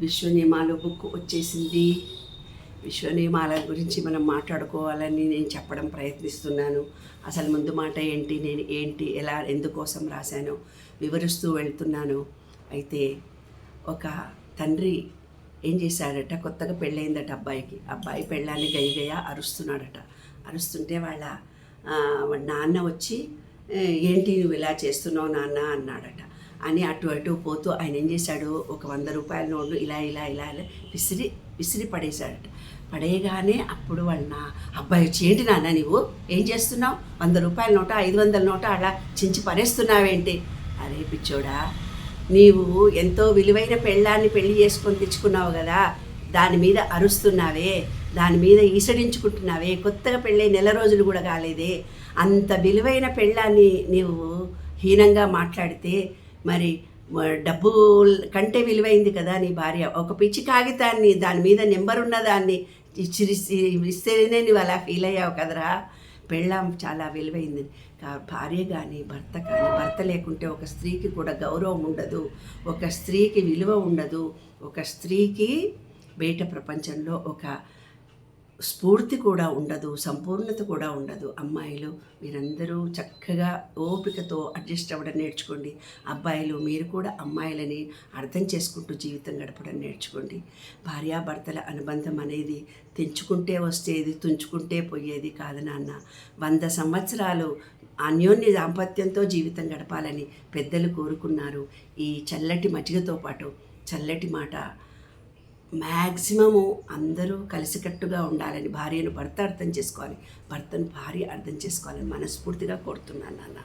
విశ్వనియమాలు book వచ్చేసింది. విశ్వ నియమాల గురించి మనం మాట్లాడుకోవాలని నేను చెప్పడం ప్రయత్నిస్తున్నాను. అసలు ముందు మాట ఏంటి? నేను ఏంటి? ఎలా? ఎందుకోసం రాశాను వివరిస్తూ వెళ్తున్నాను. అయితే ఒక తండ్రి ఏం చేశాడట? కొత్తగా పెళ్ళయిందట అబ్బాయికి. అబ్బాయి పెళ్ళాన్ని గయ్యగయ్య అరుస్తున్నాడట. అరుస్తుంటే వాళ్ళ నాన్న వచ్చి ఏంటి? నువ్వు ఇలా చేస్తున్నావు నాన్న? అన్నాడట. అని అటు అటు పోతూ ఆయన ఏం చేశాడు? ఒక వంద రూపాయల నోట్లు ఇలా ఇలా ఇలా ఇలా విసిరి విసిరి పడేశాడట. పడేయగానే అప్పుడు వాళ్ళ నా అబ్బాయి చేయండి నాన్న నువ్వు ఏం చేస్తున్నావు? వంద రూపాయల నోట? ఐదు వందల నోట? అలా చించి పడేస్తున్నావేంటి? అరే పిచ్చోడా నీవు ఎంతో విలువైన పెళ్ళాన్ని పెళ్ళి చేసుకొని తెచ్చుకున్నావు కదా దాని మీద అరుస్తున్నావే దాని మీద ఈసడించుకుంటున్నావే కొత్తగా పెళ్ళై నెల రోజులు కూడా కాలేదే. అంత విలువైన పెళ్ళాన్ని నీవు హీనంగా మాట్లాడితే మరి డబ్బు కంటే విలువైంది కదా నీ భార్య. ఒక పిచ్చి కాగితాన్ని దాని మీద నెంబర్ ఉన్న దాన్ని ఇస్తేనే నువ్వు అలా ఫీల్ అయ్యావు కదరా. పెళ్ళాం చాలా విలువైంది. కా- భార్య కానీ భర్త కానీ భర్త లేకుంటే ఒక స్త్రీకి కూడా గౌరవం ఉండదు. ఒక స్త్రీకి విలువ ఉండదు. ఒక స్త్రీకి బయట ప్రపంచంలో ఒక స్ఫూర్తి కూడా ఉండదు సంపూర్ణత కూడా ఉండదు. అమ్మాయిలు మీరందరూ చక్కగా ఓపికతో అడ్జస్ట్ అవ్వడం నేర్చుకోండి. అబ్బాయిలు మీరు కూడా అమ్మాయిలని అర్థం చేసుకుంటూ జీవితం గడపడం నేర్చుకోండి. భార్యాభర్తల అనుబంధం అనేది తెంచుకుంటే వస్తేది తుంచుకుంటే పోయేది కాదు నాన్న. వంద సంవత్సరాలు అన్యోన్య దాంపత్యంతో జీవితం గడపాలని పెద్దలు కోరుకున్నారు. ఈ చల్లటి మజ్జిగతో పాటు చల్లటి మాట మ్యాక్సిమము అందరూ కలిసికట్టుగా ఉండాలని భార్యను భర్త అర్థం చేసుకోవాలి. భర్తను భార్య అర్థం చేసుకోవాలని మనస్ఫూర్తిగా కోరుతున్నాను నాన్న.